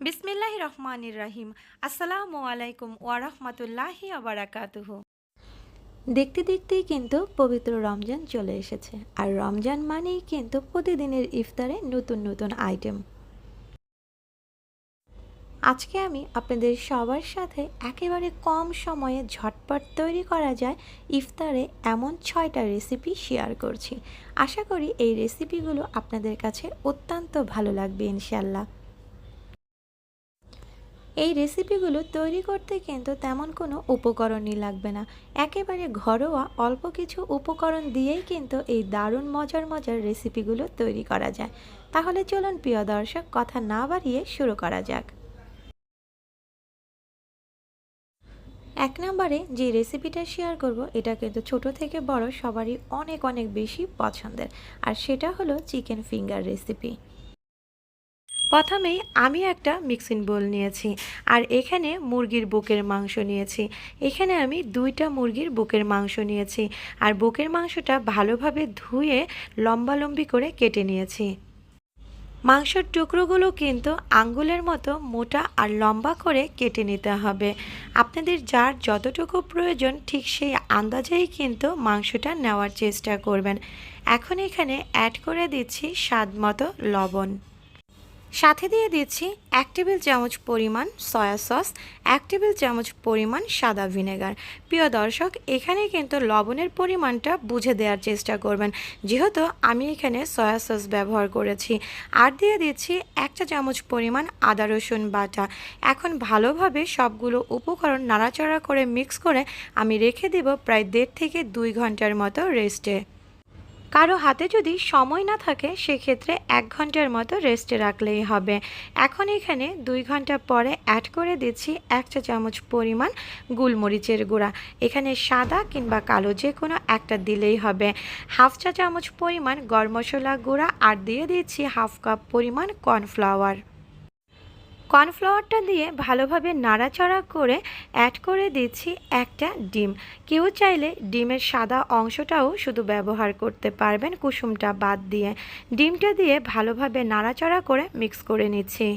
বিসমিল্লাহ রহমানির রাহিম আসসালামু আলাইকুম ওয়ারহমতুল্লাহি আবরাকাতুহু দেখতে দেখতেই কিন্তু পবিত্র রমজান চলে এসেছে। আর রমজান মানেই কিন্তু প্রতিদিনের ইফতারে নতুন নতুন আইটেম। আজকে আমি আপনাদের সবার সাথে একেবারে কম সময়ে ঝটপট তৈরি করা যায় ইফতারে এমন ছয়টা রেসিপি শেয়ার করছি। আশা করি এই রেসিপিগুলো আপনাদের কাছে অত্যন্ত ভালো লাগবে ইনশাল্লাহ এই রেসিপিগুলো তৈরি করতে কিন্তু তেমন কোনো উপকরণই লাগবে না। একেবারে ঘরোয়া অল্প কিছু উপকরণ দিয়েই কিন্তু এই দারুণ মজার মজার রেসিপিগুলো তৈরি করা যায়। তাহলে চলুন প্রিয় দর্শক, কথা না বাড়িয়ে শুরু করা যাক। এক নম্বরে যে রেসিপিটা শেয়ার করব, এটা কিন্তু ছোট থেকে বড় সবারই অনেক অনেক বেশি পছন্দের। আর সেটা হলো চিকেন ফিঙ্গার রেসিপি প্রথমেই আমি একটা মিক্সিং বোল নিয়েছি আর এখানে মুরগির বুকের মাংস নিয়েছি। এখানে আমি দুইটা মুরগির বুকের মাংস নিয়েছি আর বুকের মাংসটা ভালোভাবে ধুয়ে লম্বালম্বি করে কেটে নিয়েছি। মাংসর টুকরোগুলো কিন্তু আঙ্গুলের মতো মোটা আর লম্বা করে কেটে নিতে হবে। আপনাদের যার যতটুকু প্রয়োজন ঠিক সেই আন্দাজেই কিন্তু মাংসটা নেওয়ার চেষ্টা করবেন। এখন এখানে অ্যাড করে দিচ্ছি স্বাদ মতো লবণ। সাথে দিয়ে দিচ্ছি এক টেবিল চামচ পরিমাণ সয়া সস, এক টেবিল চামচ পরিমাণ সাদা ভিনেগার। প্রিয় দর্শক, এখানে কিন্তু লবণের পরিমাণটা বুঝে দেওয়ার চেষ্টা করবেন। যেহেতু আমি এখানে সয়া সস ব্যবহার করেছি। আর দিয়ে দিচ্ছি একটা চামচ পরিমাণ আদা রসুন বাটা। এখন ভালোভাবে সবগুলো উপকরণ নাড়াচাড়া করে মিক্স করে আমি রেখে দেব প্রায় দেড় থেকে দুই ঘণ্টার মতো রেস্টে। কারও হাতে যদি সময় না থাকে, সেক্ষেত্রে এক ঘণ্টার মতো রেস্টে রাখলেই হবে। এখন এখানে দুই ঘণ্টা পরে অ্যাড করে দিচ্ছি এক চা চামচ পরিমাণ গুলমরিচের গুঁড়া। এখানে সাদা কিংবা কালো যে কোনো একটা দিলেই হবে। হাফ চা চামচ পরিমাণ গরম মশলা গুঁড়া আর দিয়ে দিচ্ছি হাফ কাপ পরিমাণ কর্নফ্লাওয়ার কর্নফ্লাওয়ারটা দিয়ে ভালোভাবে নাড়াচাড়া করে অ্যাড করে দিচ্ছি একটা ডিম। কেউ চাইলে ডিমের সাদা অংশটাও শুধু ব্যবহার করতে পারবেন, কুসুমটা বাদ দিয়ে। ডিমটা দিয়ে ভালোভাবে নাড়াচাড়া করে মিক্স করে নিচ্ছি।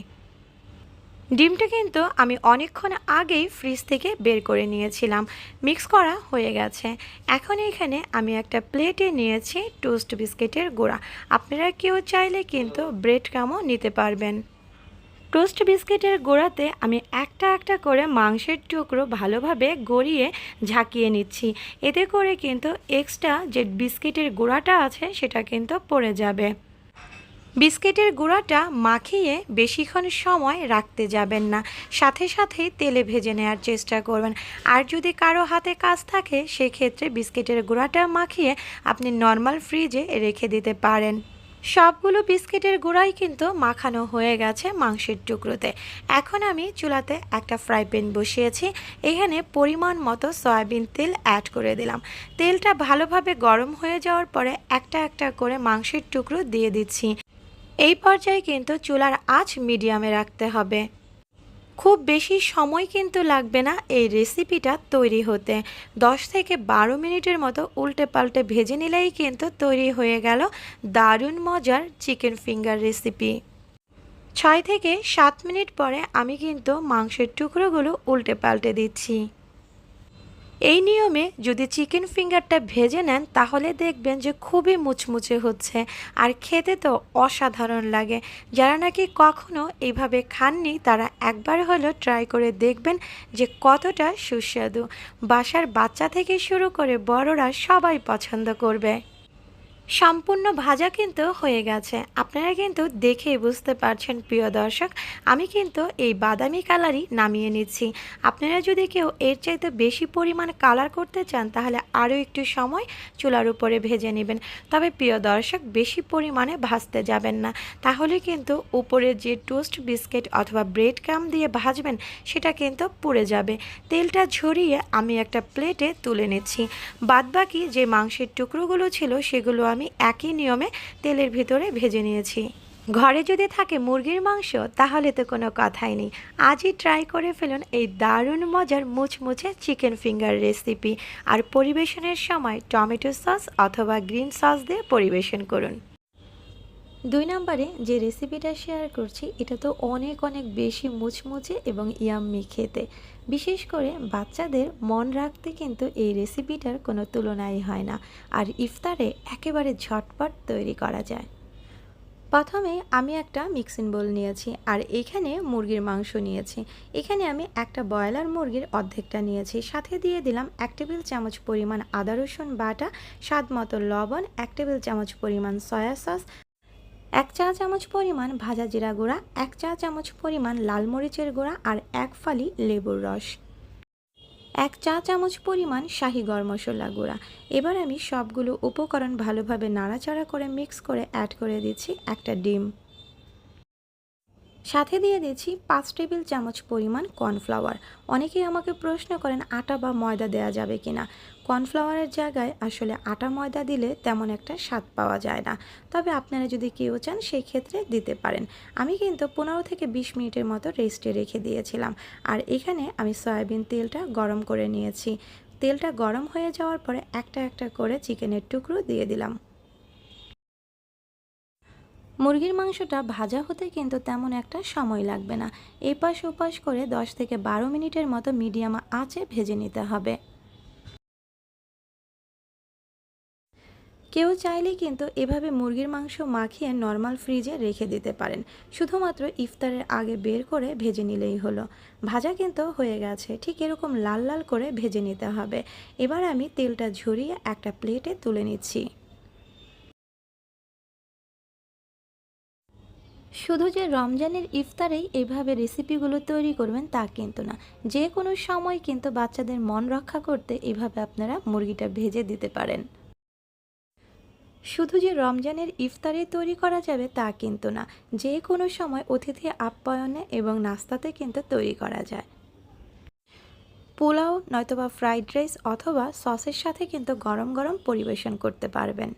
ডিমটা কিন্তু আমি অনেকক্ষণ আগেই ফ্রিজ থেকে বের করে নিয়েছিলাম। মিক্স করা হয়ে গেছে। এখন এখানে আমি একটা প্লেটে নিয়েছি টোস্ট বিস্কিটের গুঁড়া। আপনারা কেউ চাইলে কিন্তু ব্রেড কামও নিতে পারবেন। টোস্ট বিস্কিটের গোড়াতে আমি একটা একটা করে মাংসের টুকরো ভালোভাবে গড়িয়ে ঝাঁকিয়ে নিচ্ছি। এতে করে কিন্তু এক্সট্রা যে বিস্কিটের গুঁড়াটা আছে, সেটা কিন্তু পড়ে যাবে। বিস্কিটের গুঁড়াটা মাখিয়ে বেশিক্ষণ সময় রাখতে যাবেন না। সাথে সাথেই তেলে ভেজে নেওয়ার চেষ্টা করবেন। আর যদি কারও হাতে কাজ থাকে, সেক্ষেত্রে বিস্কিটের গুঁড়াটা মাখিয়ে আপনি নর্মাল ফ্রিজে রেখে দিতে পারেন। সবগুলো বিস্কিটের গুঁড়াই কিন্তু মাখানো হয়ে গেছে মাংসের টুকরোতে। এখন আমি চুলাতে একটা ফ্রাই প্যান বসিয়েছি, এখানে পরিমাণ মতো সয়াবিন তেল অ্যাড করে দিলাম। তেলটা ভালোভাবে গরম হয়ে যাওয়ার পরে একটা একটা করে মাংসের টুকরো দিয়ে দিচ্ছি। এই পর্যায়ে কিন্তু চুলার আঁচ মিডিয়ামে রাখতে হবে। খুব বেশি সময় কিন্তু লাগবে না এই রেসিপিটা তৈরি হতে। দশ থেকে বারো মিনিটের মতো উল্টে পাল্টে ভেজে নিলেই কিন্তু তৈরি হয়ে গেল দারুণ মজার চিকেন ফিঙ্গার রেসিপি ছয় থেকে সাত মিনিট পরে আমি কিন্তু মাংসের টুকরোগুলো উল্টে পাল্টে দিচ্ছি। এই নিয়মে যদি চিকেন ফিঙ্গারটা ভেজে নেন, তাহলে দেখবেন যে খুবই মুচমুচে হচ্ছে আর খেতে তো অসাধারণ লাগে। যারা নাকি কখনো এইভাবে খাননি, তারা একবার হলো ট্রাই করে দেখবেন যে কতটা সুস্বাদু। বাসার বাচ্চা থেকে শুরু করে বড়রা সবাই পছন্দ করবে। সম্পূর্ণ ভাজা কিন্তু হয়ে গেছে। আপনারা কিন্তু দেখেই বুঝতে পারছেন, প্রিয় দর্শক, আমি কিন্তু এই বাদামি কালারই নামিয়ে নিচ্ছি। আপনারা যদি কেউ এর চাইতে বেশি পরিমাণ কালার করতে চান, তাহলে আরও একটু সময় চুলার উপরে ভেজে নেবেন। তবে প্রিয় দর্শক, বেশি পরিমাণে ভাজতে যাবেন না। তাহলে কিন্তু উপরে যে টোস্ট বিস্কিট অথবা ব্রেড ক্রাম দিয়ে ভাজবেন, সেটা কিন্তু পুড়ে যাবে। তেলটা ঝরিয়ে আমি একটা প্লেটে তুলে নিচ্ছি। বাদবাকি যে মাংসের টুকরোগুলো ছিল, সেগুলো আমি আমি একই নিয়মে তেলের ভিতরে ভেজে নিয়েছি। ঘরে যদি থাকে মুরগির মাংস, তাহলে তো কোনো কথাই নেই। আজই ট্রাই করে ফেলুন এই দারুণ মজার মুচমুচে চিকেন ফিঙ্গার রেসিপি। আর পরিবেশনের সময় টমেটো সস অথবা গ্রিন সস দিয়ে পরিবেশন করুন। দুই নম্বরে যে রেসিপিটা শেয়ার করছি, এটা তো অনেক অনেক বেশি মুচমুচে এবং ইয়াম্মি খেতে। বিশেষ করে বাচ্চাদের মন রাখতে কিন্তু এই রেসিপিটার কোনো তুলনাই হয় না। আর ইফতারে একেবারে ঝটপট তৈরি করা যায়। প্রথমে আমি একটা মিক্সিং বোল নিয়েছি আর এখানে মুরগির মাংস নিয়েছি। এখানে আমি একটা ব্রয়লার মুরগির অর্ধেকটা নিয়েছি। সাথে দিয়ে দিলাম এক টেবিল চামচ পরিমাণ আদা রসুন বাটা, স্বাদ মতো লবণ, এক টেবিল চামচ পরিমাণ সয়া সস এক চা চামচ পরিমাণ ভাজা জিরা গুঁড়া, এক চা চামচ পরিমাণ লাল মরিচের গুঁড়া আর এক ফালি লেবুর রস। এক চা চামচ পরিমাণ শাহি গরম মশলা গুঁড়া। এবার আমি সবগুলো উপকরণ ভালোভাবে নাড়াচাড়া করে মিক্স করে অ্যাড করে দিচ্ছি একটা ডিম। সাথে দিয়ে দিচ্ছি পাঁচ টেবিল চামচ পরিমাণ কর্নফ্লাওয়ার। অনেকেই আমাকে প্রশ্ন করেন, আটা বা ময়দা দেওয়া যাবে কিনা? কর্নফ্লাওয়ারের জায়গায় আসলে আটা ময়দা দিলে তেমন একটা স্বাদ পাওয়া যায় না। তবে আপনারা যদি কেউ চান সেই ক্ষেত্রে দিতে পারেন। আমি কিন্তু পনেরো থেকে বিশ মিনিটের মতো রেস্টে রেখে দিয়েছিলাম। আর এখানে আমি সয়াবিন তেলটা গরম করে নিয়েছি। তেলটা গরম হয়ে যাওয়ার পরে একটা একটা করে চিকেনের টুকরো দিয়ে দিলাম। মুরগির মাংসটা ভাজা হতে কিন্তু তেমন একটা সময় লাগবে না। এপাশ ওপাশ করে 10 থেকে বারো মিনিটের মতো মিডিয়াম আঁচে ভেজে নিতে হবে। কেউ চাইলে কিন্তু এভাবে মুরগির মাংস মাখিয়ে নর্মাল ফ্রিজে রেখে দিতে পারেন। শুধুমাত্র ইফতারের আগে বের করে ভেজে নিলেই হলো। ভাজা কিন্তু হয়ে গেছে। ঠিক এরকম লাল লাল করে ভেজে নিতে হবে। এবার আমি তেলটা ঝরিয়ে একটা প্লেটে তুলে নিচ্ছি। শুধু যে রমজানের ইফতারেই এভাবে রেসিপিগুলো তৈরি করবেন তা কিন্তু না। যে কোনো সময় কিন্তু বাচ্চাদের মন রক্ষা করতে এভাবে আপনারা মুরগিটা ভেজে দিতে পারেন। শুধু যে রমজানের ইফতারে তৈরি করা যাবে তা কিন্তু না, যে কোনো সময় অতিথি আপ্যায়নে এবং নাস্তাতে কিন্তু তৈরি করা যায়। পোলাও নয়তোবা ফ্রাইড রাইস অথবা সসের সাথে কিন্তু গরম গরম পরিবেশন করতে পারবেন।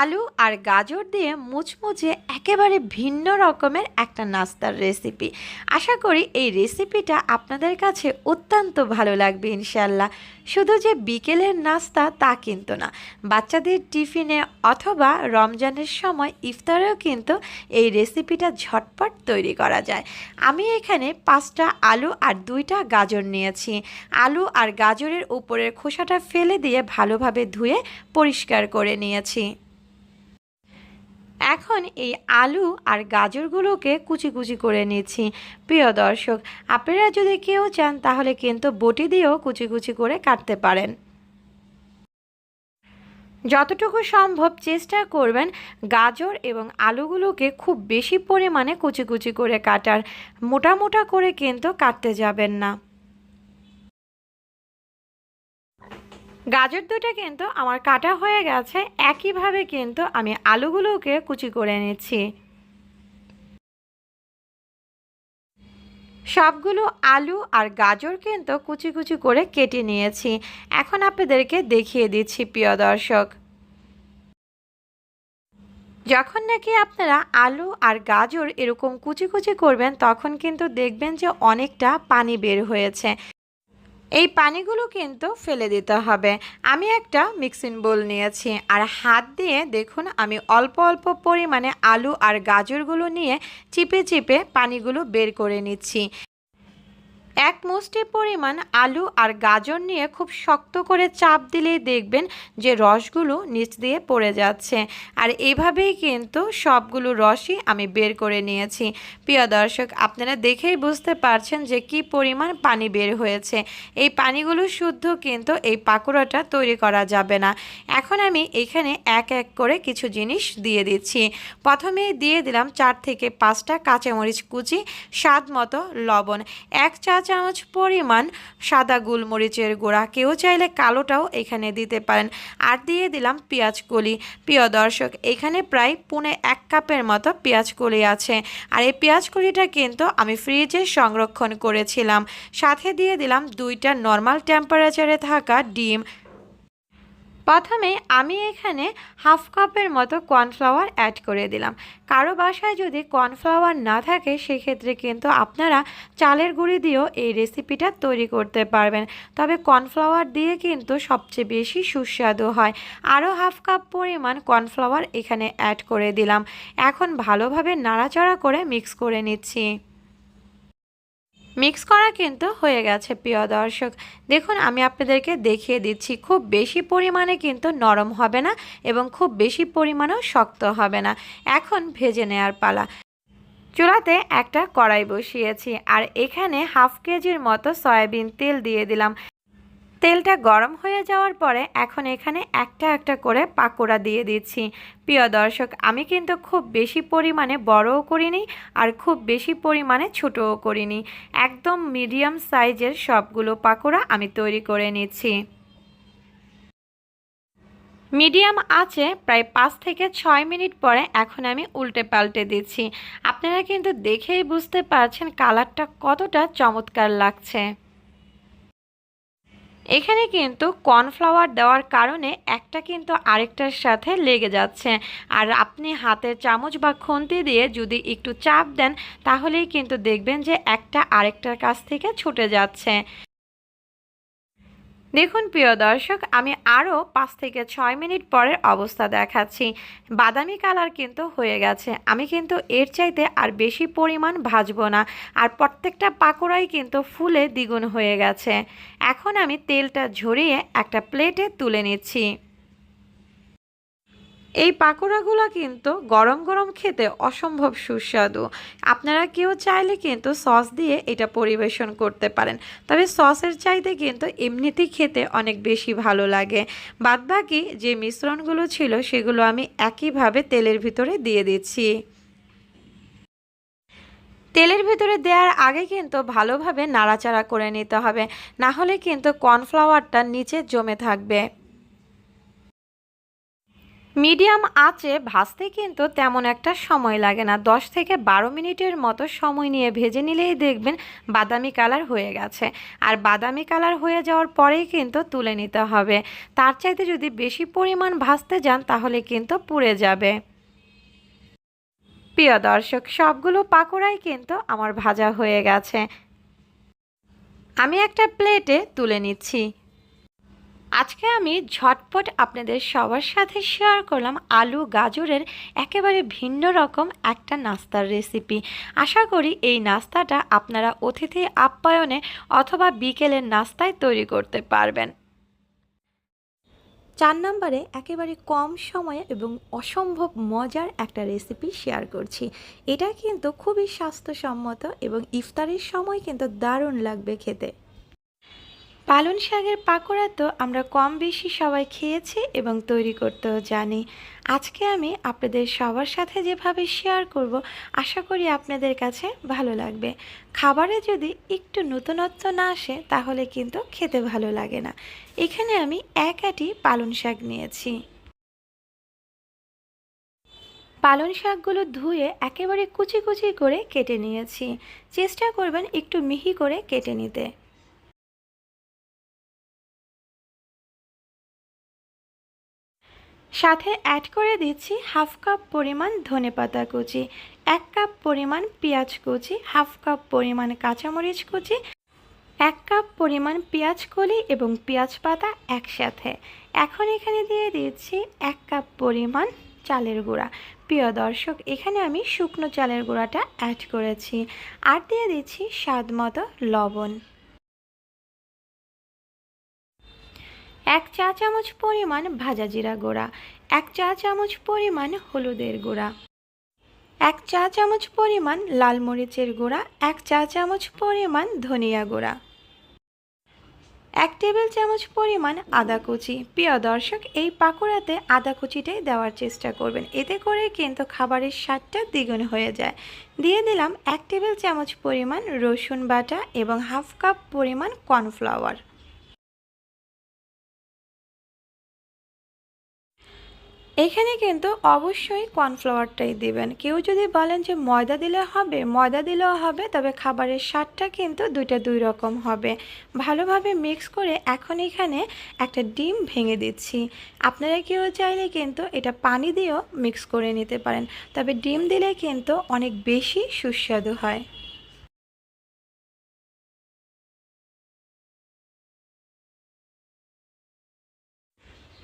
আলু আর গাজর দিয়ে মুচমুচে একেবারে ভিন্ন রকমের একটা নাস্তার রেসিপি। আশা করি এই রেসিপিটা আপনাদের কাছে অত্যন্ত ভালো লাগবে ইনশাল্লাহ শুধু যে বিকেলের নাস্তা তা কিন্তু না, বাচ্চাদের টিফিনে অথবা রমজানের সময় ইফতারেও কিন্তু এই রেসিপিটা ঝটপট তৈরি করা যায়। আমি এখানে পাঁচটা আলু আর দুইটা গাজর নিয়েছি। আলু আর গাজরের উপরের খোসাটা ফেলে দিয়ে ভালোভাবে ধুয়ে পরিষ্কার করে নিয়েছি। এখন এই আলু আর গাজরগুলোকে কুচি কুচি করে নিচ্ছি। প্রিয় দর্শক, আপনারা যদি কেউ চান, তাহলে কিন্তু বটি দিয়েও কুচি কুচি করে কাটতে পারেন। যতটুকু সম্ভব চেষ্টা করবেন গাজর এবং আলুগুলোকে খুব বেশি পরিমাণে কুচি কুচি করে কাটার। মোটা মোটা করে কিন্তু কাটতে যাবেন না। গাজর দুটো কিন্তু আমার কাটা হয়ে গেছে, একইভাবে কিন্তু আমি আলুগুলোকে কুচি করে নিচ্ছি। সবগুলো আলু আর গাজর কিন্তু কুচি কুচি করে কেটে নিয়েছি। এখন আপনাদেরকে দেখিয়ে দিচ্ছি, প্রিয় দর্শক। যখন নাকি আপনারা আলু আর গাজর এরকম কুচি কুচি করবেন, তখন কিন্তু দেখবেন যে অনেকটা পানি বের হয়েছে। এই পানিগুলো কিন্তু ফেলে দিতে হবে। আমি একটা মিক্সিং বোল নিয়েছি। আর হাত দিয়ে দেখুন, আমি অল্প অল্প পরিমাণে আলু আর গাজরগুলো নিয়ে চিপে চিপে পানিগুলো বের করে নিচ্ছি। এক মুষ্টি পরিমাণ আলু আর গাজর নিয়ে খুব শক্ত করে চাপ দিলেই দেখবেন যে রসগুলো নিচ দিয়ে পড়ে যাচ্ছে। আর এভাবেই কিন্তু সবগুলো রসই আমি বের করে নিয়েছি। প্রিয় দর্শক, আপনারা দেখেই বুঝতে পারছেন যে কি পরিমাণ পানি বের হয়েছে। এই পানিগুলো শুদ্ধ কিন্তু এই পাকোড়াটা তৈরি করা যাবে না। এখন আমি এখানে এক এক করে কিছু জিনিস দিয়ে দিচ্ছি। প্রথমে দিয়ে দিলাম চার থেকে পাঁচটা কাঁচামরিচ কুচি, স্বাদ মতো লবণ। এক চা চামচ পরিমাণ সাদা গোলমরিচের গোড়া। কেউ চাইলে কালোটাও এখানে দিতে পারেন। আর দিয়ে দিলাম পেঁয়াজ কলি। প্রিয় দর্শক, এখানে প্রায় পুনে এক কাপের মতো পেঁয়াজ কলি আছে। আর এই পেঁয়াজ কলিটা কিন্তু আমি ফ্রিজে সংরক্ষণ করেছিলাম। সাথে দিয়ে দিলাম দুইটা নর্মাল টেম্পারেচারে থাকা ডিম। প্রথমে আমি এখানে হাফ কাপের মতো কর্নফ্লাওয়ার অ্যাড করে দিলাম। কারও বাসায় যদি কর্নফ্লাওয়ার না থাকে, সেক্ষেত্রে কিন্তু আপনারা চালের গুঁড়ি দিয়েও এই রেসিপিটা তৈরি করতে পারবেন। তবে কর্নফ্লাওয়ার দিয়ে কিন্তু সবচেয়ে বেশি সুস্বাদু হয়। আরও হাফ কাপ পরিমাণ কর্নফ্লাওয়ার এখানে অ্যাড করে দিলাম। এখন ভালোভাবে নাড়াচাড়া করে মিক্স করে নিচ্ছি। মিক্স করা কিন্তু হয়ে গেছে, প্রিয় দর্শক। দেখুন, আমি আপনাদেরকে দেখিয়ে দিচ্ছি, খুব বেশি পরিমাণে কিন্তু নরম হবে না এবং খুব বেশি পরিমাণেও শক্ত হবে না। এখন ভেজে নেওয়ার পালা। চুলাতে একটা কড়াই বসিয়েছি, আর এখানে হাফ কেজির মতো সয়াবিন তেল দিয়ে দিলাম। তেলটা গরম হয়ে যাওয়ার পরে এখন এখানে একটা একটা করে পাকোড়া দিয়ে দিচ্ছি। প্রিয় দর্শক, আমি কিন্তু খুব বেশি পরিমাণে বড়ও করিনি আর খুব বেশি পরিমাণে ছোটও করিনি। একদম মিডিয়াম সাইজের সবগুলো পাকোড়া আমি তৈরি করে নিচ্ছি। মিডিয়াম আছে প্রায় পাঁচ থেকে ছয় মিনিট পরে এখন আমি উল্টে পাল্টে দিচ্ছি। আপনারা কিন্তু দেখেই বুঝতে পারছেন কালারটা কতটা চমৎকার লাগছে। এখানে কিন্তু কর্নফ্লাওয়ার দেওয়ার কারণে একটা কিন্তু আরেকটার সাথে লেগে যাচ্ছে। আর আপনি হাতের চামচ বা খুন্তি দিয়ে যদি একটু চাপ দেন, তাহলেই কিন্তু দেখবেন যে একটা আরেকটার কাছ থেকে ছুটে যাচ্ছে। দেখুন, প্রিয় দর্শক, আমি আরও পাঁচ থেকে ছয় মিনিট পরের অবস্থা দেখাচ্ছি। বাদামি কালার কিন্তু হয়ে গেছে। আমি কিন্তু এর চাইতে আর বেশি পরিমাণ ভাজবো না। আর প্রত্যেকটা পাকোড়াই কিন্তু ফুলে দ্বিগুণ হয়ে গেছে। এখন আমি তেলটা ঝরিয়ে একটা প্লেটে তুলে নিচ্ছি। এই পাকোড়াগুলো কিন্তু গরম গরম খেতে অসম্ভব সুস্বাদু। আপনারা কেউ চাইলে কিন্তু সস দিয়ে এটা পরিবেশন করতে পারেন। তবে সসের চাইতে কিন্তু এমনিতেই খেতে অনেক বেশি ভালো লাগে। বাদবাকি যে মিশ্রণগুলো ছিল সেগুলো আমি একইভাবে তেলের ভিতরে দিয়ে দিচ্ছি। তেলের ভিতরে দেওয়ার আগে কিন্তু ভালোভাবে নাড়াচাড়া করে নিতে হবে। না হলে কিন্তু কর্নফ্লাওয়ারটা নিচে জমে থাকবে। মিডিয়াম আঁচে ভাজতে কিন্তু তেমন একটা সময় লাগে না। দশ থেকে বারো মিনিটের মতো সময় নিয়ে ভেজে নিলেই দেখবেন বাদামি কালার হয়ে গেছে। আর বাদামি কালার হয়ে যাওয়ার পরেই কিন্তু তুলে নিতে হবে। তার চাইতে যদি বেশি পরিমাণ ভাজতে যান তাহলে কিন্তু পুড়ে যাবে। প্রিয় দর্শক, সবগুলো পাকোড়াই কিন্তু আমার ভাজা হয়ে গেছে। আমি একটা প্লেটে তুলে নিচ্ছি। আজকে আমি ঝটপট আপনাদের সবার সাথে শেয়ার করলাম আলু গাজরের একেবারে ভিন্ন রকম একটা নাস্তার রেসিপি আশা করি এই নাস্তাটা আপনারা অতিথি আপ্যায়নে অথবা বিকেলের নাস্তায় তৈরি করতে পারবেন। চার নম্বরে একেবারে কম সময়ে এবং অসম্ভব মজার একটা রেসিপি শেয়ার করছি। এটা কিন্তু খুবই স্বাস্থ্যসম্মত এবং ইফতারের সময় কিন্তু দারুণ লাগবে খেতে। পালন শাকের পাকোড়া তো আমরা কম বেশি সবাই খেয়েছি এবং তৈরি করতেও জানি। আজকে আমি আপনাদের সবার সাথে যেভাবে শেয়ার করব, আশা করি আপনাদের কাছে ভালো লাগবে। খাবারে যদি একটু নতুনত্ব না আসে, তাহলে কিন্তু খেতে ভালো লাগে না। এখানে আমি এক আটি পালন শাক নিয়েছি। পালন শাকগুলো ধুয়ে একেবারে কুচি কুচি করে কেটে নিয়েছি। চেষ্টা করবেন একটু মিহি করে কেটে নিতে। সাথে অ্যাড করে দিচ্ছি হাফ কাপ পরিমাণ ধনেপাতা কুচি, এক কাপ পরিমাণ পেঁয়াজ কুচি হাফ কাপ পরিমাণ কাঁচামরিচ কুচি, এক কাপ পরিমাণ পেঁয়াজ কলি এবং পেঁয়াজ পাতা একসাথে। এখন এখানে দিয়ে দিচ্ছি এক কাপ পরিমাণ চালের গুঁড়া। প্রিয় দর্শক, এখানে আমি শুকনো চালের গুঁড়াটা অ্যাড করেছি। আর দিয়ে দিচ্ছি স্বাদ মতো লবণ। এক চা চামচ পরিমাণ ভাজা জিরা গুঁড়া, এক চা চামচ পরিমাণ হলুদের গুঁড়া, এক চা চামচ পরিমাণ লাল মরিচের গুঁড়া, এক চা চামচ পরিমাণ ধনিয়া গুঁড়া, এক টেবিল চামচ পরিমাণ আদা কুচি। প্রিয় দর্শক, এই পাকোড়াতে আদা কুচিটাই দেওয়ার চেষ্টা করবেন। এতে করে কিন্তু খাবারের স্বাদটা দ্বিগুণ হয়ে যায়। দিয়ে দিলাম এক টেবিল চামচ পরিমাণ রসুন বাটা এবং হাফ কাপ পরিমাণ কর্নফ্লাওয়ার। এখানে কিন্তু অবশ্যই কর্নফ্লাওয়ারটাই দিবেন। কেউ যদি বলেন যে ময়দা দিলে হবে, ময়দা দিলেও হবে, তবে খাবারের স্বাদটা কিন্তু দুইটা দুই রকম হবে। ভালোভাবে মিক্স করে এখন এখানে একটা ডিম ভেঙে দিচ্ছি। আপনারা কেউ চাইলে কিন্তু এটা পানি দিয়েও মিক্স করে নিতে পারেন, তবে ডিম দিলে কিন্তু অনেক বেশি সুস্বাদু হয়।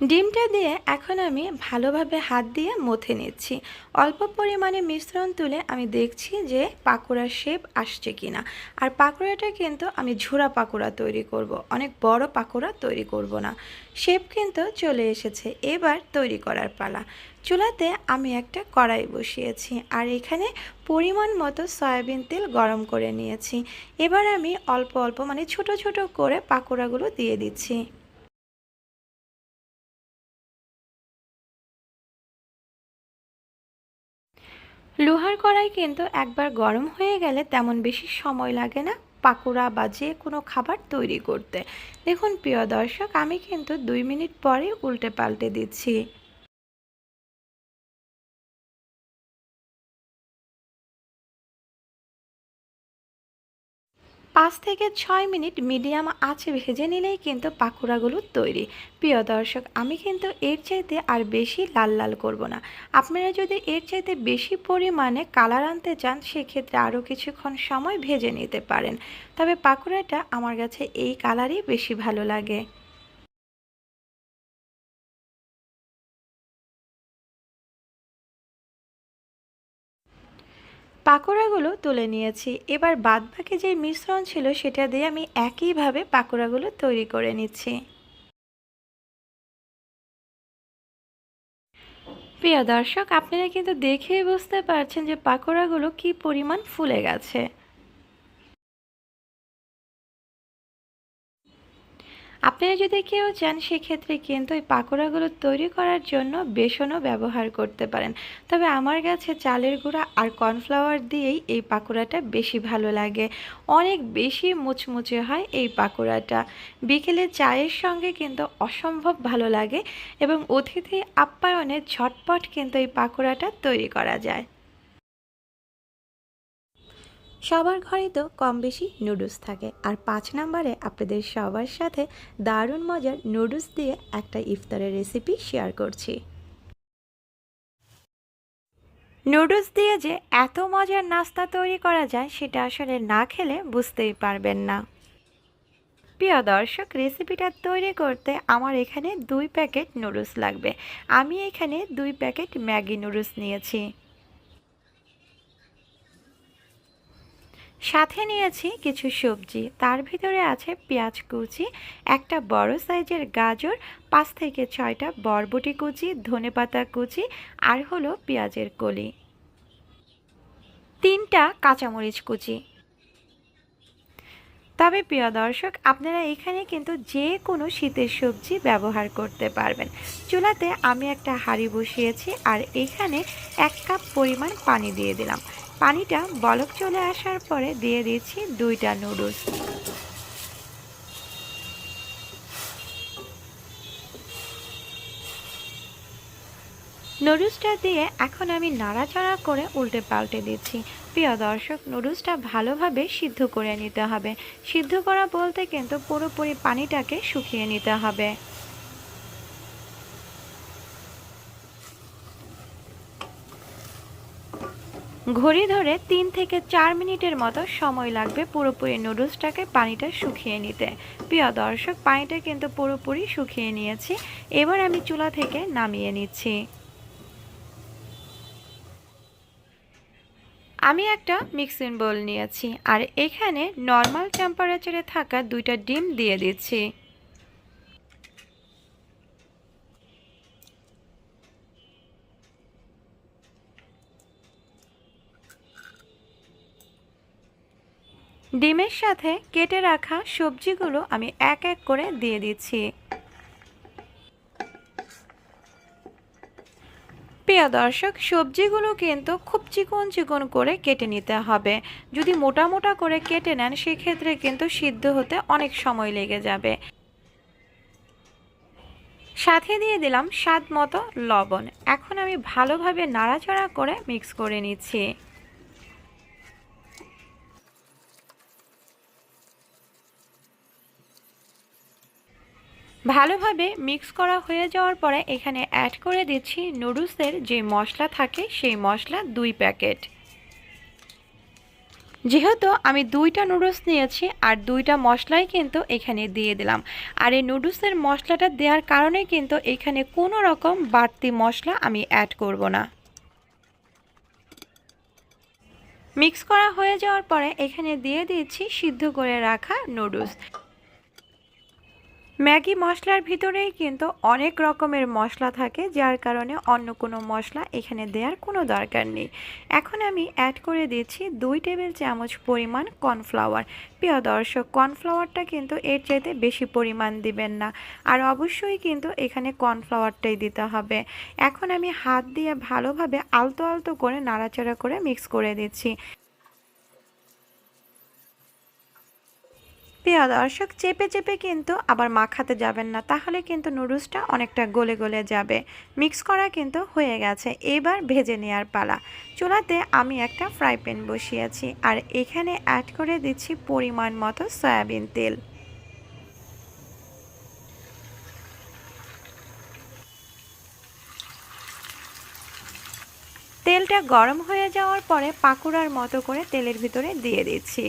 ডিমটা দিয়ে এখন আমি ভালোভাবে হাত দিয়ে মথে নিচ্ছি। অল্প পরিমাণে মিশ্রণ তুলে আমি দেখছি যে পাকোড়ার শেপ আসছে কিনা। আর পাকোড়াটা কিন্তু আমি ঝুরা পাকোড়া তৈরি করব। অনেক বড় পাকোড়া তৈরি করব না। শেপ কিন্তু চলে এসেছে। এবার তৈরি করার পালা। চুলাতে আমি একটা কড়াই বসিয়েছি। আর এখানে পরিমাণ মতো সয়াবিন তেল গরম করে নিয়েছি। এবার আমি অল্প অল্প মানে ছোট ছোট করে পাকোড়াগুলো দিয়ে দিচ্ছি। লোহার কড়াই কিন্তু একবার গরম হয়ে গেলে তেমন বেশি সময় লাগে না পাকোড়া বা যে কোনো খাবার তৈরি করতে। দেখুন প্রিয় দর্শক, আমি কিন্তু দুই মিনিট পরে উল্টে পাল্টে দিচ্ছি। পাঁচ থেকে ছয় মিনিট মিডিয়াম আছে ভেজে নিলেই কিন্তু পাকোড়াগুলো তৈরি। প্রিয় দর্শক, আমি কিন্তু এর চাইতে আর বেশি লাল লাল করব না। আপনারা যদি এর চাইতে বেশি পরিমাণে কালার আনতে চান, সেক্ষেত্রে আরও কিছুক্ষণ সময় ভেজে নিতে পারেন। তবে পাকোড়াটা আমার কাছে এই কালারই বেশি ভালো লাগে। পাকোড়াগুলো তুলে নিয়েছি। এবার বাদবাকি যে মিশ্রণ ছিল সেটা দিয়ে আমি একইভাবে পাকোড়াগুলো তৈরি করে নিচ্ছি। প্রিয় দর্শক, আপনারা কিন্তু দেখেই বুঝতে পারছেন যে পাকোড়াগুলো কি পরিমাণ ফুলে গেছে। আপনারা যদি কেউ চান, সেক্ষেত্রে কিন্তু এই পাকোড়াগুলো তৈরি করার জন্য বেসনও ব্যবহার করতে পারেন। তবে আমার কাছে চালের গুঁড়া আর কর্নফ্লাওয়ার দিয়েই এই পাকোড়াটা বেশি ভালো লাগে। অনেক বেশি মুচমুচে হয় এই পাকোড়াটা। বিকেলে চায়ের সঙ্গে কিন্তু অসম্ভব ভালো লাগে এবং অতিথি আপ্যায়নে ঝটপট কিন্তু এই পাকোড়াটা তৈরি করা যায়। সবার ঘরে তো কম বেশি নুডলস থাকে। আর পাঁচ নাম্বারে আপনাদের সবার সাথে দারুণ মজার নুডলস দিয়ে একটা ইফতারের রেসিপি শেয়ার করছি। নুডলস দিয়ে যে এত মজার নাস্তা তৈরি করা যায়, সেটা আসলে না খেলে বুঝতেই পারবেন না। প্রিয় দর্শক, রেসিপিটা তৈরি করতে আমার এখানে দুই প্যাকেট নুডলস লাগবে। আমি এখানে দুই প্যাকেট ম্যাগি নুডলস নিয়েছি। সাথে নিয়েছি কিছু সবজি। তার ভিতরে আছে পেঁয়াজ কুচি, একটা বড় সাইজের গাজর, পাঁচ থেকে ছয়টা বরবটি কুচি ধনেপাতা কুচি আর হলো পেঁয়াজের কলি। তিনটা কাঁচামরিচ কুচি। তবে প্রিয় দর্শক, আপনারা এখানে কিন্তু যে কোনো শীতের সবজি ব্যবহার করতে পারবেন। চুলাতে আমি একটা হাঁড়ি বসিয়েছি আর এখানে এক কাপ পরিমাণ পানি দিয়ে দিলাম। পানিটা বলক চলে আসার পরে দিয়ে দিচ্ছি দুইটা নুডলস। নুডলসটা দিয়ে এখন আমি নাড়াচাড়া করে উল্টে পাল্টে দিচ্ছি। প্রিয় দর্শক, নুডলসটা ভালোভাবে সিদ্ধ করে নিতে হবে। সিদ্ধ করা বলতে কিন্তু পুরোপুরি পানিটাকে শুকিয়ে নিতে হবে। ঘড়ি ধরে তিন থেকে চার মিনিটের মতো সময় লাগবে পুরোপুরি নুডলসটাকে পানিটা শুকিয়ে নিতে। প্রিয় দর্শক, পানিটা কিন্তু পুরোপুরি শুকিয়ে নিয়েছি। এবার আমি চুলা থেকে নামিয়ে নিচ্ছি। আমি একটা মিক্সিং বোল নিয়েছি আর এখানে নর্মাল টেম্পারেচারে থাকা দুইটা ডিম দিয়ে দিচ্ছি। ডিমের সাথে কেটে রাখা সবজিগুলো আমি এক এক করে দিয়ে দিচ্ছি। প্রিয় দর্শক, সবজিগুলো কিন্তু খুব চিকন চিকন করে কেটে নিতে হবে। যদি মোটা মোটা করে কেটে নেন, সেক্ষেত্রে কিন্তু সিদ্ধ হতে অনেক সময় লেগে যাবে। সাথে দিয়ে দিলাম স্বাদ মতো লবণ। এখন আমি ভালোভাবে নাড়াচাড়া করে মিক্স করে নিচ্ছি। ভালোভাবে মিক্স করা হয়ে যাওয়ার পরে এখানে অ্যাড করে দিচ্ছি নুডলসের যে মশলা থাকে সেই মশলা দুই প্যাকেট। যেহেতু আমি দুইটা নুডলস নিয়েছি আর দুইটা মশলাই কিন্তু এখানে দিয়ে দিলাম। আর এই নুডলসের মশলাটা দেওয়ার কারণে কিন্তু এখানে কোনো রকম বাড়তি মশলা আমি অ্যাড করব না। মিক্স করা হয়ে যাওয়ার পরে এখানে দিয়ে দিয়েছি সিদ্ধ করে রাখা নুডলস ম্যাগি মশলার ভিতরেই কিন্তু অনেক রকমের মশলা থাকে, যার কারণে অন্য কোনো মশলা এখানে দেওয়ার কোনো দরকার নেই। এখন আমি অ্যাড করে দিচ্ছি দুই টেবিল চামচ পরিমাণ কর্নফ্লাওয়ার। প্রিয় দর্শক, কর্নফ্লাওয়ারটা কিন্তু এর চাইতে বেশি পরিমাণ দিবেন না, আর অবশ্যই কিন্তু এখানে কর্নফ্লাওয়ারটাই দিতে হবে। এখন আমি হাত দিয়ে ভালোভাবে আলতো আলতো করে নাড়াচাড়া করে মিক্স করে দিচ্ছি। প্রিয় দর্শক চেপে চেপে কিন্তু আবার মাখাতে যাবেন না। তাহলে কিন্তু নুডলসটা অনেকটা গলে গলে যাবে। মিক্স করা কিন্তু হয়ে গেছে। এবার ভেজে নেওয়ার পালা। চুলাতে আমি একটা ফ্রাই প্যান বসিয়েছি আর এখানে অ্যাড করে দিচ্ছি পরিমাণ মতো সয়াবিন তেল। তেলটা গরম হয়ে যাওয়ার পরে পাকুড়ার মতো করে তেলের ভিতরে দিয়ে দিচ্ছি।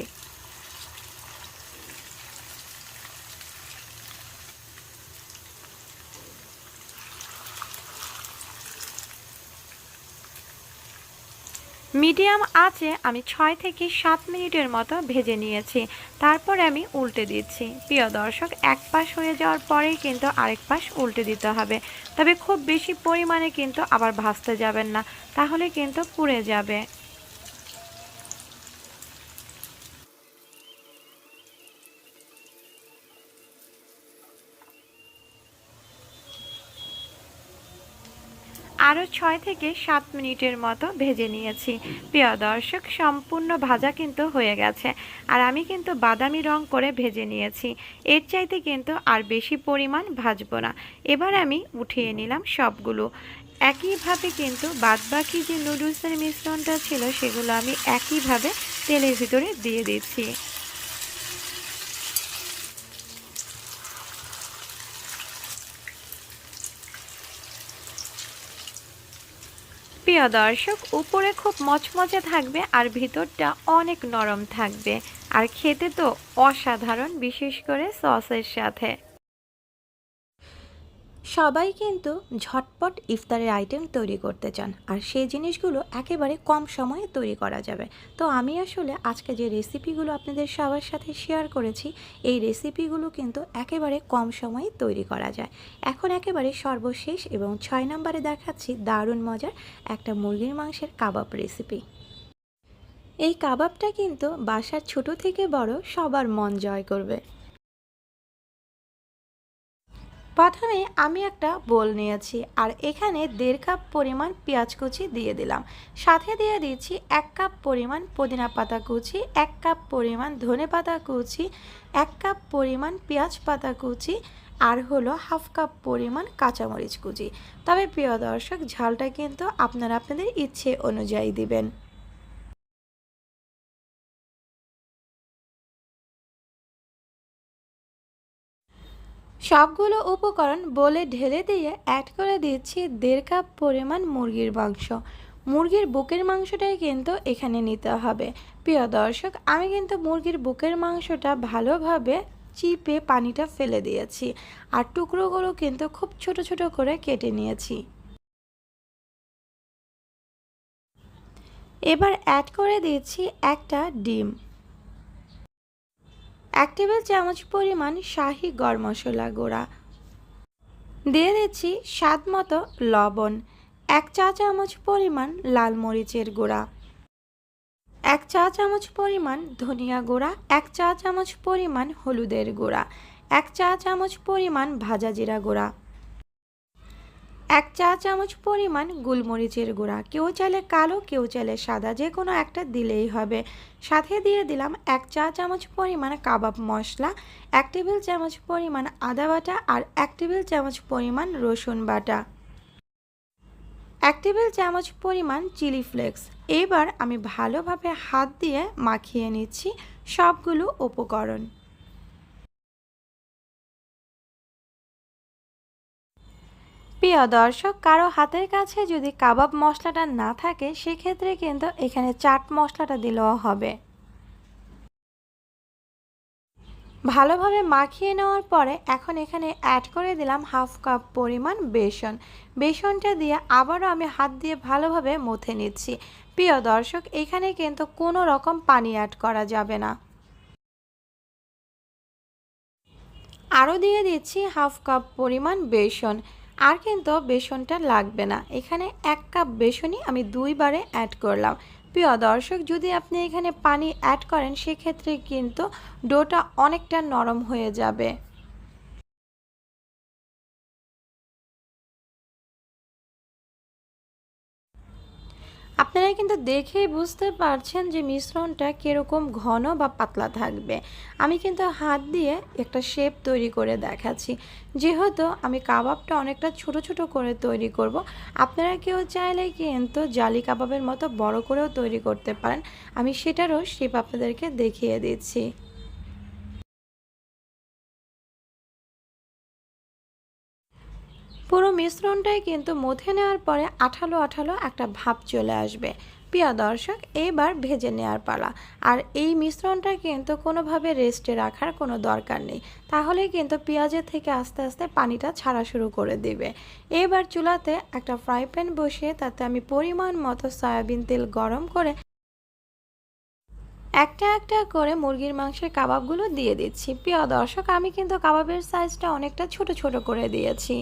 মিডিয়াম আছে, আমি ছয় থেকে সাত মিনিটের মতো ভেজে নিয়েছি। তারপরে আমি উল্টে দিচ্ছি। প্রিয় দর্শক, এক পাশ হয়ে যাওয়ার পরেই কিন্তু আরেক পাশ উল্টে দিতে হবে। তবে খুব বেশি পরিমাণে কিন্তু আবার ভাজতে যাবেন না, তাহলে কিন্তু পুড়ে যাবে। আরও ছয় থেকে সাত মিনিটের মতো ভেজে নিয়েছি। প্রিয় দর্শক, সম্পূর্ণ ভাজা কিন্তু হয়ে গেছে। আর আমি কিন্তু বাদামি রং করে ভেজে নিয়েছি। এর চাইতে কিন্তু আর বেশি পরিমাণ ভাজবো না। এবার আমি উঠিয়ে নিলাম সবগুলো। একইভাবে কিন্তু বাদবাকি যে নুডলসের মিশ্রণটা ছিল, সেগুলো আমি একইভাবে তেলের ভিতরে দিয়ে দিচ্ছি। প্রিয় দর্শক, উপরে খুব মচমচে থাকবে আর ভিতরটা অনেক নরম থাকবে। আর খেতে তো অসাধারণ, বিশেষ করে সসের সাথে। সবাই কিন্তু ঝটপট ইফতারের আইটেম তৈরি করতে চান। আর সেই জিনিসগুলো একেবারে কম সময়ে তৈরি করা যাবে। তো আমি আসলে আজকে যে রেসিপিগুলো আপনাদের সবার সাথে শেয়ার করেছি, এই রেসিপিগুলো কিন্তু একেবারে কম সময়ে তৈরি করা যায়। এখন একেবারে সর্বশেষ এবং ছয় নম্বরে দেখাচ্ছি দারুণ মজার একটা মুরগির মাংসের কাবাব রেসিপি এই কাবাবটা কিন্তু বাসার ছোট থেকে বড় সবার মন জয় করবে। প্রথমে আমি একটা বোল নিয়েছি আর এখানে দেড় কাপ পরিমাণ পেঁয়াজ কুচি দিয়ে দিলাম। সাথে দিয়ে দিচ্ছি এক কাপ পরিমাণ পুদিনা পাতা কুচি, এক কাপ পরিমাণ ধনে পাতা কুচি, এক কাপ পরিমাণ পেঁয়াজ পাতা কুচি আর হলো হাফ কাপ পরিমাণ কাঁচামরিচ কুচি। তবে প্রিয় দর্শক, ঝালটা কিন্তু আপনারা আপনাদের ইচ্ছে অনুযায়ী দিবেন। সবগুলো উপকরণ বলে ঢেলে দিয়ে অ্যাড করে দিচ্ছি দেড় কাপ পরিমাণ মুরগির মাংস। মুরগির বুকের মাংসটাই কিন্তু এখানে নিতে হবে। প্রিয় দর্শক, আমি কিন্তু মুরগির বুকের মাংসটা ভালোভাবে চিপে পানিটা ফেলে দিয়েছি আর টুকরোগুলো কিন্তু খুব ছোট ছোট করে কেটে নিয়েছি। এবার অ্যাড করে দিচ্ছি একটা ডিম। এক টেবিল চামচ পরিমাণ শাহি গরম মশলা গুঁড়া। দিয়ে দিচ্ছি স্বাদ মতো লবণ, এক চা চামচ পরিমাণ লাল মরিচের গুঁড়া, এক চা চামচ পরিমাণ ধনিয়া গুঁড়া, এক চা চামচ পরিমাণ হলুদের গুঁড়া, এক চা চামচ পরিমাণ ভাজা জিরা গুঁড়া। এক চা চামচ পরিমাণ গোলমরিচের গুঁড়া। কেউ চাইলে কালো, কেউ চাইলে সাদা, যে কোনো একটা দিলেই হবে। সাথে দিয়ে দিলাম এক চা চামচ পরিমাণ কাবাব মশলা, এক টেবিল চামচ পরিমাণ আদা বাটা আর এক টেবিল চামচ পরিমাণ রসুন বাটা। এক টেবিল চামচ পরিমাণ চিলি ফ্লেক্স। এবার আমি ভালোভাবে হাত দিয়ে মাখিয়ে নিচ্ছি সবগুলো উপকরণ। প্রিয় দর্শক, কারও হাতের কাছে যদি কাবাব মশলাটা না থাকে, সেক্ষেত্রে কিন্তু এখানে চাট মশলাটা দিলেও হবে। ভালোভাবে মাখিয়ে নেওয়ার পরে এখন এখানে অ্যাড করে দিলাম হাফ কাপ পরিমাণ বেসন। বেসনটা দিয়ে আবারও আমি হাত দিয়ে ভালোভাবে মথে নিচ্ছি। প্রিয় দর্শক, এখানে কিন্তু কোনো রকম পানি অ্যাড করা যাবে না। আরও দিয়ে দিচ্ছি হাফ কাপ পরিমাণ বেসন। আর কিন্তু বেসনটা লাগবে না। এখানে এক কাপ বেসনই আমি দুইবারে অ্যাড করলাম। প্রিয় দর্শক, যদি আপনি এখানে পানি অ্যাড করেন, সেক্ষেত্রে কিন্তু ডোটা অনেকটা নরম হয়ে যাবে। আপনারা কিন্তু দেখেই বুঝতে পারছেন যে মিশ্রণটা কীরকম ঘন বা পাতলা থাকবে। আমি কিন্তু হাত দিয়ে একটা শেপ তৈরি করে দেখাচ্ছি। যেহেতু আমি কাবাবটা অনেকটা ছোট ছোট করে তৈরি করব, আপনারা কেউ চাইলে কিন্তু জালি কাবাবের মতো বড় করেও তৈরি করতে পারেন। আমি সেটারও শেপ আপনাদেরকে দেখিয়ে দিচ্ছি। পুরো মিশ্রণটাই কিন্তু মথে নেওয়ার পরে আঠালো আঠালো একটা ভাব চলে আসবে। প্রিয় দর্শক, এবার ভেজে নেওয়ার পালা। আর এই মিশ্রণটা কিন্তু কোনোভাবে রেস্টে রাখার কোনো দরকার নেই। তাহলে কিন্তু পেঁয়াজের থেকে আস্তে আস্তে পানিটা ছাড়া শুরু করে দিবে। এবার চুলাতে একটা ফ্রাই প্যান বসিয়ে তাতে আমি পরিমাণ মতো সয়াবিন তেল গরম করে একটা একটা করে মুরগির মাংসের কাবাবগুলো দিয়ে দিচ্ছি। প্রিয় দর্শক, আমি কিন্তু কাবাবের সাইজটা অনেকটা ছোট ছোট করে দিয়েছি।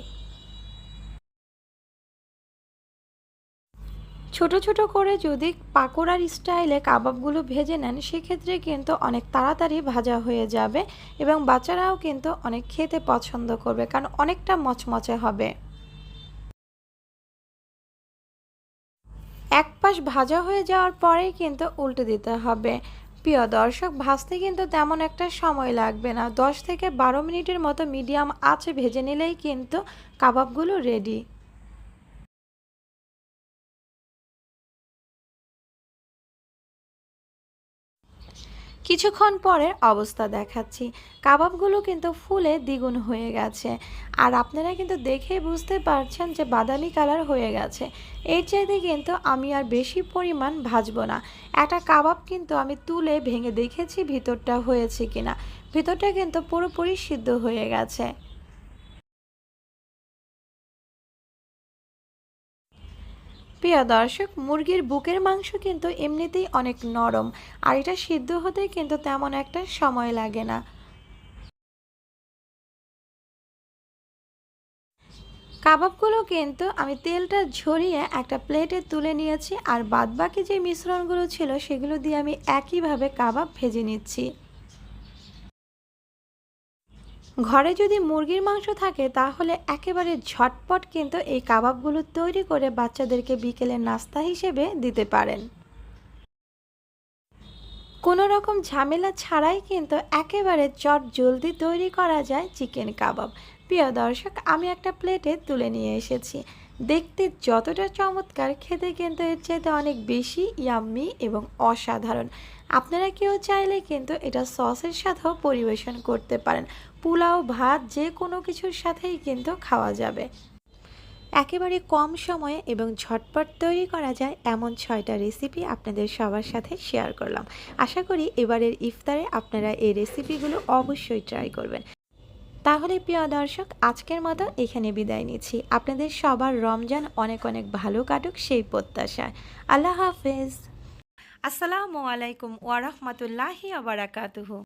ছোট ছোট করে যদি পাকোড়ার স্টাইলে কাবাবগুলো ভেজে নেন, সেক্ষেত্রে কিন্তু অনেক তাড়াতাড়ি ভাজা হয়ে যাবে এবং বাচ্চারাও কিন্তু অনেক খেতে পছন্দ করবে কারণ অনেকটা মচমচে হবে। এক পাশ ভাজা হয়ে যাওয়ার পরেই কিন্তু উল্টে দিতে হবে। প্রিয় দর্শক, ভাজতে কিন্তু তেমন একটা সময় লাগবে না। দশ থেকে বারো মিনিটের মতো মিডিয়াম আঁচে ভেজে নিলেই কিন্তু কাবাবগুলো রেডি কিছুক্ষণ পরের অবস্থা দেখাচ্ছি। কাবাবগুলো কিন্তু ফুলে দ্বিগুণ হয়ে গেছে। আর আপনারা কিন্তু দেখে বুঝতে পারছেন যে বাদামি কালার হয়ে গেছে। এর চাইতে কিন্তু আমি আর বেশি পরিমাণ ভাজবো না। একটা কাবাব কিন্তু আমি তুলে ভেঙে দেখেছি ভিতরটা হয়েছে কিনা। ভিতরটা কিন্তু পুরোপুরি সিদ্ধ হয়ে গেছে। প্রিয় দর্শক, মুরগির বুকের মাংস কিন্তু এমনিতেই অনেক নরম। আর এটা সিদ্ধ হতে কিন্তু তেমন একটা সময় লাগে না। কাবাবগুলো কিন্তু আমি তেলটা ঝরিয়ে একটা প্লেটে তুলে নিয়েছি, আর বাদবাকি যে মিশ্রণগুলো ছিল সেগুলো দিয়ে আমি একইভাবে কাবাব ভেজে নিচ্ছি। ঘরে যদি মুরগির মাংস থাকে, তাহলে একেবারে ঝটপট কিন্তু এই কাবাবগুলো তৈরি করে বাচ্চাদেরকে বিকেলের নাস্তা হিসেবে দিতে পারেন। কোনো রকম ঝামেলা ছাড়াই কিন্তু একেবারে চট জলদি তৈরি করা যায় চিকেন কাবাব। প্রিয় দর্শক, আমি একটা প্লেটে তুলে নিয়ে এসেছি। দেখতে যতটা চমৎকার, খেতে কিন্তু এর চাইতে অনেক বেশি ইয়াম্মি এবং অসাধারণ। আপনারা কেউ চাইলে কিন্তু এটা সসের সাথেও পরিবেশন করতে পারেন। পোলাও, ভাত, যে কোনো কিছুর সাথেই কিন্তু খাওয়া যাবে। একেবারে কম সময়ে এবং ঝটপট তৈরি করা যায় এমন ছয়টা রেসিপি আপনাদের সবার সাথে শেয়ার করলাম। আশা করি এবারের ইফতারে আপনারা এই রেসিপিগুলো অবশ্যই ট্রাই করবেন। তাহলে প্রিয় দর্শক, আজকের মতো এখানে বিদায় নিচ্ছি। আপনাদের সবার রমজান অনেক অনেক ভালো কাটুক সেই প্রত্যাশায়। আল্লাহ হাফেজ। আসসালামু আলাইকুম ওয়ারহমতুল্লাহি আবরাকাতুহু